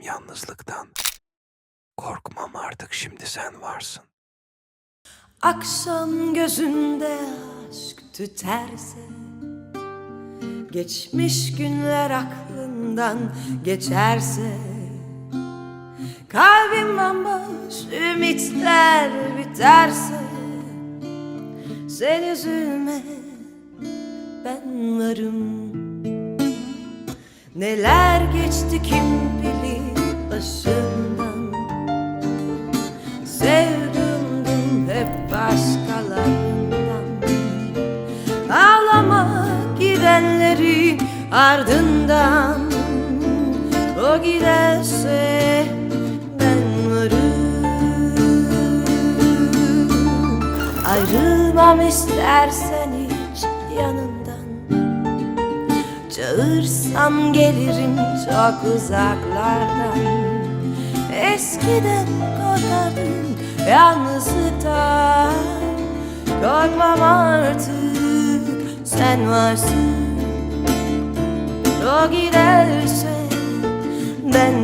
yalnızlıktan. Korkmam artık şimdi sen varsın. Akşam gözünde aşk tüterse Geçmiş günler aklından geçerse Kalbim bomboş ümitler biterse Sen üzülme ben varım Neler geçti kim bilir başımdan? Sevdimdim hep başkalarından. Ağlama gidenleri ardından. O giderse ben varım. Ayrılmam istersen hiç yanından Çağırsam gelirim çok uzaklardan. Eskiden korkardım yalnızlıktan Korkmam artık sen varsın. O giderse ben